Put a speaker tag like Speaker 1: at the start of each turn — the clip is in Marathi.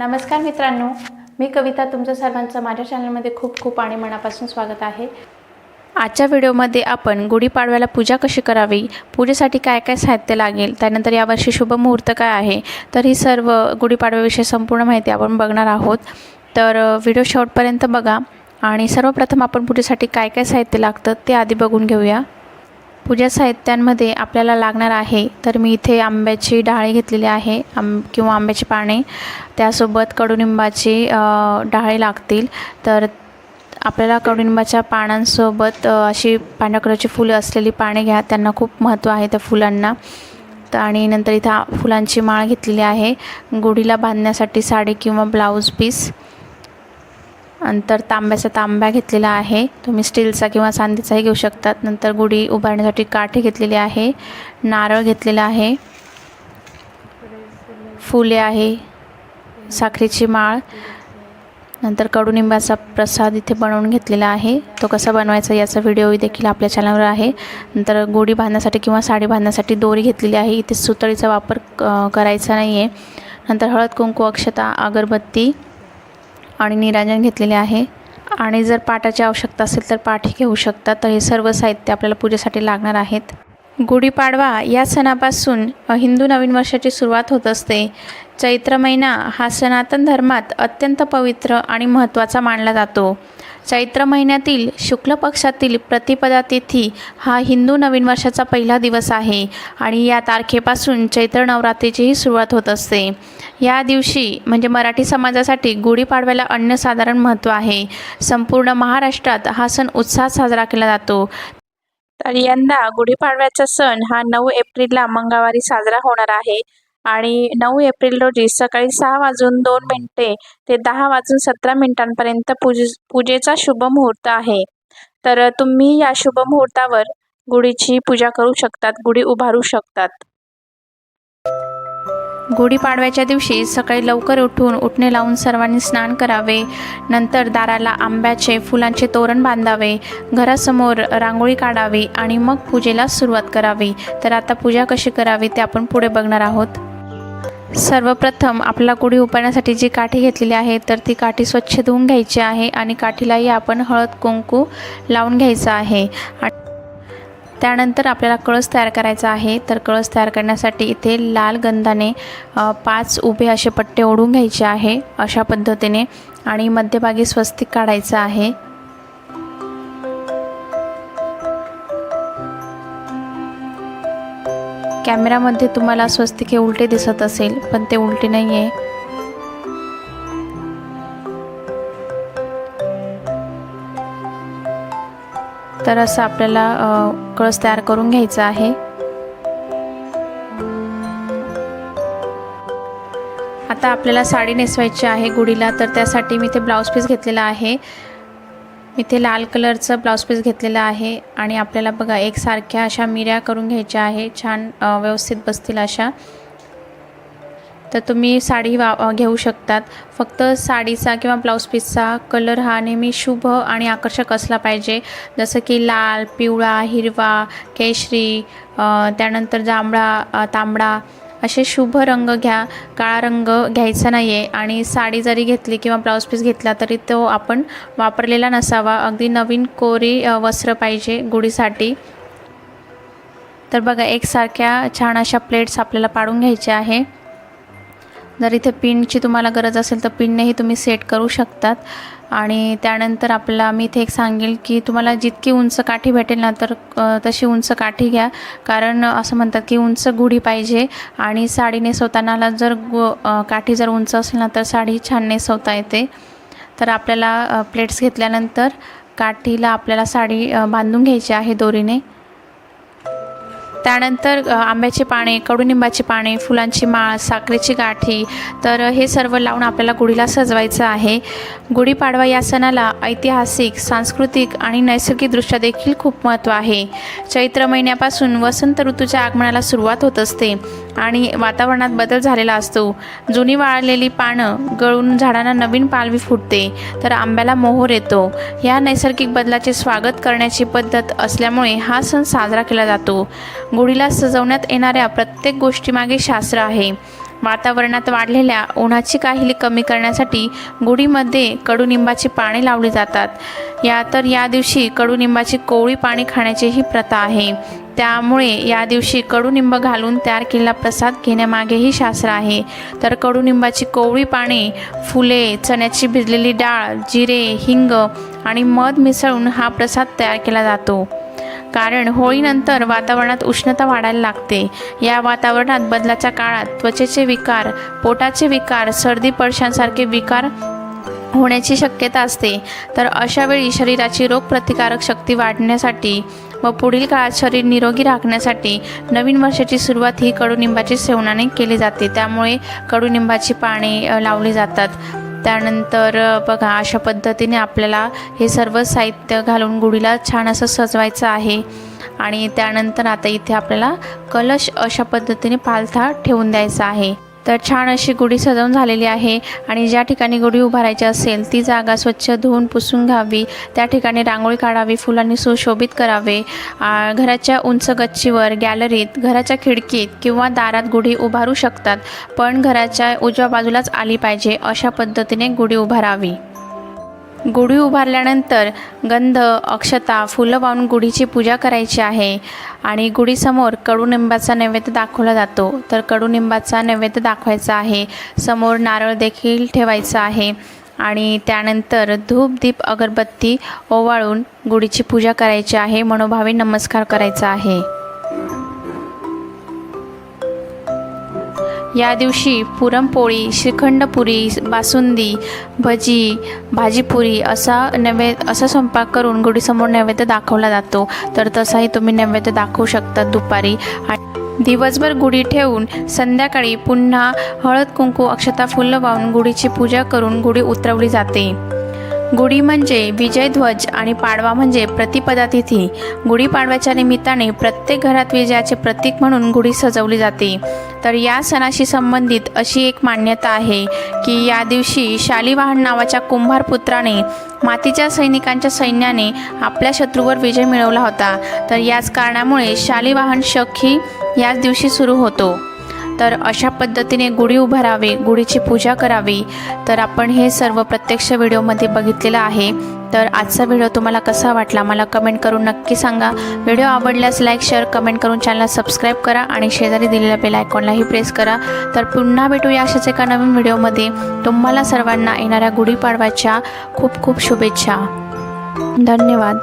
Speaker 1: नमस्कार मित्रांनो मी कविता तुमचं सर्वांचं माझ्या चॅनलमध्ये खूप खूप आणि मनापासून स्वागत आहे. आजच्या व्हिडिओमध्ये आपण गुढीपाडव्याला पूजा कशी करावी पूजेसाठी काय काय साहित्य लागेल त्यानंतर यावर्षी शुभ मुहूर्त काय आहे तर ही सर्व गुढीपाडव्याविषयी संपूर्ण माहिती आपण बघणार आहोत. तर व्हिडिओ शेवटपर्यंत बघा आणि सर्वप्रथम आपण पूजेसाठी काय काय साहित्य लागतं ते आधी बघून घेऊया. पूजा साहित्यांमध्ये आपल्याला लागणार आहे तर मी इथे आंब्याची डाळी घेतलेली आहे आंब किंवा आंब्याची पाने. त्यासोबत कडुनिंबाची डाळे डाळी लागतील. तर आपल्याला कडुनिंबाच्या पानांसोबत अशी पांढऱ्या कलरची फुलं असलेली पाने घ्या. त्यांना खूप महत्त्व आहे त्या फुलांना. तर आणि नंतर इथं फुलांची माळ घेतलेली आहे. गुढीला बांधण्यासाठी साडी किंवा ब्लाऊज पीस. नंतर तांब्याचा तांब्या घेतलेला आहे. तुम्ही स्टीलचा किंवा चांदीचाही घेऊ शकतात. नंतर गुढी उभारण्यासाठी काठी घेतलेली आहे. नारळ घेतलेला आहे. फुले आहे. साखरेची माळ. नंतर कडुनिंबाचा प्रसाद इथे बनवून घेतलेला आहे. तो कसा बनवायचा याचा व्हिडिओ देखील आपल्या चॅनलवर आहे. नंतर गोडी बांधण्यासाठी किंवा साडी बांधण्यासाठी दोरी घेतलेली आहे. इथे सुतळीचा वापर क- करायचा नाही आहे नंतर हळद कुंकू अक्षता अगरबत्ती आणि निरांजन घेतलेले आहे. आणि जर पाटाची आवश्यकता असेल तर पाठही घेऊ शकता. तर हे सर्व साहित्य आपल्याला पूजेसाठी लागणार आहेत. गुढीपाडवा या सणापासून हिंदू नवीन वर्षाची सुरुवात होत असते. चैत्र महिना हा सनातन धर्मात अत्यंत पवित्र आणि महत्त्वाचा मानला जातो. चैत्र महिन्यातील शुक्ल पक्षातील प्रतिपदा तिथी हा हिंदू नवीन वर्षाचा पहिला दिवस आहे आणि या तारखेपासून चैत्र नवरात्रीचीही सुरुवात होत असते. या दिवशी म्हणजे मराठी समाजासाठी गुढीपाडव्याला अन्यसाधारण महत्त्व आहे. संपूर्ण महाराष्ट्रात हा सण उत्साहात साजरा केला जातो. तर यंदा गुढीपाडव्याचा सण हा नऊ एप्रिलला मंगळवारी साजरा होणार आहे. आणि नऊ एप्रिल रोजी सकाळी सहा वाजून दोन मिनिटे ते दहा वाजून सतरा मिनिटांपर्यंत पूजे पूजेचा शुभ मुहूर्त आहे. तर तुम्ही या शुभ मुहूर्तावर गुढीची पूजा करू शकतात गुढी उभारू शकतात. गुढीपाडव्याच्या दिवशी सकाळी लवकर उठून उठणे लावून सर्वांनी स्नान करावे. नंतर दाराला आंब्याचे फुलांचे तोरण बांधावे. घरासमोर रांगोळी काढावी आणि मग पूजेला सुरुवात करावी. तर आता पूजा कशी करावी ते आपण पुढे बघणार आहोत. सर्वप्रथम आपला कुडी उभारण्यासाठी जी काठी घेतलेली आहे तर ती काठी स्वच्छ धुवून घ्यायची आहे आणि काठीलाही आपण हळद कुंकू लावून घ्यायचं आहे. त्यानंतर आपल्याला कळस तयार करायचा आहे. तर कळस तयार करण्यासाठी इथे लाल गंधाने पाच उभे असे पट्टे ओढून घ्यायचे आहे अशा पद्धतीने आणि मध्यभागी स्वस्तिक काढायचं आहे. कॅमेरामध्ये तुम्हाला स्वस्तिक हे उलटे दिसत असेल पण ते उलटे नाही आहे तर असं आपल्याला कळस तयार करून घ्यायचा आहे. आता आपल्याला साडी नेसवायची आहे गुढीला तर त्यासाठी मी ते ब्लाऊज पीस घेतलेला आहे. इथे लाल कलरचं ब्लाऊज पीस घेतलेलं आहे आणि आपल्याला बघा एकसारख्या अशा मिऱ्या करून घ्यायच्या आहे. छान व्यवस्थित बसतील अशा. तर तुम्ही साडी वा घेऊ शकतात. फक्त साडीचा किंवा ब्लाऊज पीसचा कलर हा नेहमी शुभ आणि आकर्षक असला पाहिजे. जसं की लाल पिवळा हिरवा केशरी त्यानंतर जांभळा तांबडा असे शुभ रंग घ्या काळा रंग घ्यायचा नाही आहे आणि साडी जरी घेतली किंवा ब्लाऊज पीस घेतला तरी तो आपण वापरलेला नसावा. अगदी नवीन कोरी वस्त्र पाहिजे गुढीसाठी. तर बघा एकसारख्या छान अशा प्लेट्स आपल्याला पाडून घ्यायच्या आहे. जर इथे पिनची तुम्हाला गरज असेल तर पिननेही तुम्ही सेट करू शकतात. आणि त्यानंतर आपल्याला मी इथे एक सांगेल की तुम्हाला जितकी उंच काठी भेटेल ना तर तशी उंच काठी घ्या. कारण असं म्हणतात की उंच गुढी पाहिजे आणि साडी नेसवतानाला जर गो काठी जर उंच असेल ना तर साडी छान नेसवता येते. तर आपल्याला प्लेट्स घेतल्यानंतर काठीला आपल्याला साडी बांधून घ्यायची आहे दोरीने. त्यानंतर आंब्याचे आंब्याची पाने कडुनिंबाची पाने फुलांची माळ साखरेची गाठी तर हे सर्व लावून आपल्याला गुढीला सजवायचं आहे. गुढीपाडवा या सणाला ऐतिहासिक सांस्कृतिक आणि नैसर्गिकदृष्ट्या देखील खूप महत्त्व आहे. चैत्र महिन्यापासून वसंत ऋतूच्या आगमनाला सुरुवात होत असते. आणि वातावरणात बदल झालेला असतो. जुनी वाळलेली पानं गळून झाडांना नवीन पालवी फुटते तर आंब्याला मोहर येतो. या नैसर्गिक बदलाचे स्वागत करण्याची पद्धत असल्यामुळे हा सण साजरा केला जातो. गुढीला सजवण्यात येणाऱ्या प्रत्येक गोष्टीमागे शास्त्र आहे. वातावरणात वाढलेल्या उन्हाची काहिली कमी करण्यासाठी गुढीमध्ये कडुनिंबाची पाने लावली जातात. या तर या दिवशी कडुनिंबाची कोवळी पाणी खाण्याची ही प्रथा आहे. त्यामुळे या दिवशी कडुनिंब घालून तयार केलेला प्रसाद घेण्यामागेही शास्त्र आहे. तर कडुनिंबाची कोवळी पाने फुले चण्याची भिजलेली डाळ जिरे हिंग आणि मध मिसळून हा प्रसाद तयार केला जातो. कारण होळीनंतर वातावरणात उष्णता वाढायला लागते. या वातावरणात बदलाच्या काळात त्वचेचे विकार पोटाचे विकार सर्दी पडशांसारखे विकार होण्याची शक्यता असते. तर अशावेळी शरीराची रोगप्रतिकारक शक्ती वाढण्यासाठी व पुढील काळात शरीर निरोगी राखण्यासाठी नवीन वर्षाची सुरुवात ही कडुनिंबाची सेवनाने केली जाते. त्यामुळे कडुनिंबाची पाने लावली जातात. त्यानंतर बघा अशा पद्धतीने आपल्याला हे सर्व साहित्य घालून गुढीला छान असं सजवायचं आहे. आणि त्यानंतर आता इथे आपल्याला कलश अशा पद्धतीने पालथा ठेवून द्यायचा आहे. तर छान अशी गुढी सजवून झालेली आहे आणि ज्या ठिकाणी गुढी उभारायची असेल ती जागा स्वच्छ धुवून पुसून घ्यावी. त्या ठिकाणी रांगोळी काढावी फुलांनी सुशोभित करावे. घराच्या उंच गच्चीवर गॅलरीत घराच्या खिडकीत किंवा दारात गुढी उभारू शकतात पण घराच्या उजव्या बाजूलाच आली पाहिजे अशा पद्धतीने गुढी उभारावी. गुढी उभारल्यानंतर गंध अक्षता फुलं वाहून गुढीची पूजा करायची आहे. आणि गुढीसमोर कडुनिंबाचा नैवेद्य दाखवला जातो. तर कडुनिंबाचा नैवेद्य दाखवायचा आहे. समोर नारळ देखील ठेवायचा आहे. आणि त्यानंतर धूप दीप अगरबत्ती ओवाळून गुढीची पूजा करायची आहे. मनोभावे नमस्कार करायचा आहे. या दिवशी पुरणपोळी श्रीखंडपुरी बासुंदी भजी भाजीपुरी असा नैवेद्य असा स्वयंपाक करून गुढीसमोर नैवेद्य दाखवला जातो. तर तसाही तुम्ही नैवेद्य दाखवू शकता दुपारी. आणि दिवसभर गुढी ठेवून संध्याकाळी पुन्हा हळद कुंकू अक्षता फुलं वाहून गुढीची पूजा करून गुढी उतरवली जाते. गुढी म्हणजे विजयध्वज आणि पाडवा म्हणजे प्रतिपदा तिथी गुढीपाडव्याच्या निमित्ताने प्रत्येक घरात विजयाचे प्रतीक म्हणून गुढी सजवली जाते. तर या सणाशी संबंधित अशी एक मान्यता आहे की या दिवशी शालिवाहन नावाच्या कुंभार पुत्राने मातीच्या सैनिकांच्या सैन्याने आपल्या शत्रूवर विजय मिळवला होता. तर याच कारणामुळे शालिवाहन शक ही याच दिवशी सुरू होतो. तर अशा पद्धतीने गुढी उभारावे गुढीची पूजा करावी. तर आपण हे सर्व प्रत्यक्ष व्हिडिओमध्ये बघितलेलं आहे. तर आजचा व्हिडिओ तुम्हाला कसा वाटला मला कमेंट करून नक्की सांगा. व्हिडिओ आवडल्यास लाईक शेअर कमेंट करून चॅनलला सबस्क्राईब करा आणि शेजारी दिलेल्या बेल आयकॉनलाही प्रेस करा. तर पुन्हा भेटूया अशाच एका नवीन व्हिडिओमध्ये. तुम्हाला सर्वांना येणाऱ्या गुढीपाडव्याच्या खूप खूप शुभेच्छा. धन्यवाद.